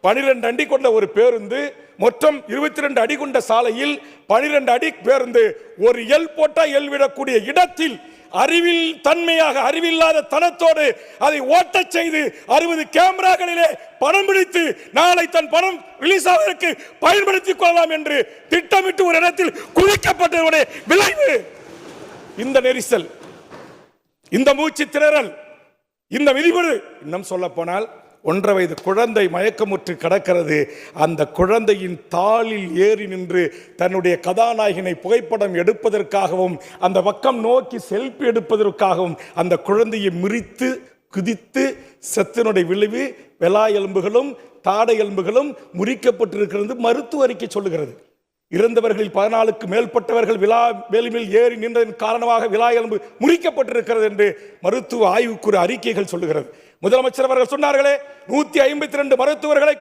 பனிரெண்டு அடி கொண்ட ஒரு பேருந்து மொத்தம் இருபத்தி ரெண்டு அடி கொண்ட சாலையில் பனிரெண்டு அடி பேருந்து. ஒரு எல் போட்டா எல் விடக்கூடிய இடத்தில் அறிவில் தன்மையாக அறிவில்லாத தனத்தோடு அதை ஓட்டச் செய்து அறுபது கேமராக்களிலே பணம் பிடித்து நாளை தன் பணம் ரிலீஸ் ஆவதற்கு பயன்படுத்திக் கொள்ளலாம் என்று திட்டமிட்டு ஒரு இடத்தில் குவிக்கப்பட்டதனுடைய விளைவு. இந்த நெரிசல் இந்த மூச்சு திணறல் இந்த விதிமுறை. இன்னும் சொல்ல போனால் ஒன்றரை வயது குழந்தை மயக்கமுற்று கிடக்கிறது. அந்த குழந்தையின் தாளில் ஏறி நின்று தன்னுடைய கதாநாயகனை புகைப்படம் எடுப்பதற்காகவும் அந்த பக்கம் நோக்கி செல்ஃபி எடுப்பதற்காகவும் அந்த குழந்தையை மிரித்து குதித்து செத்தினுடைய விளைவு வெலா எலும்புகளும் தாடை எலும்புகளும் முறிக்கப்பட்டிருக்கிறது மருத்துவ அறிக்கை சொல்லுகிறது. இறந்தவர்களில் பதினாலுக்கு மேற்பட்டவர்கள் விழா வேலிமில் ஏறி நின்றதன் காரணமாக விழா எலும்பு முறிக்கப்பட்டிருக்கிறது என்று மருத்துவ ஆய்வுக்குறு அறிக்கைகள் சொல்லுகிறது. முதலமைச்சர் அவர்கள் சொன்னார்களே நூத்தி ஐம்பத்தி ரெண்டு மருத்துவர்களை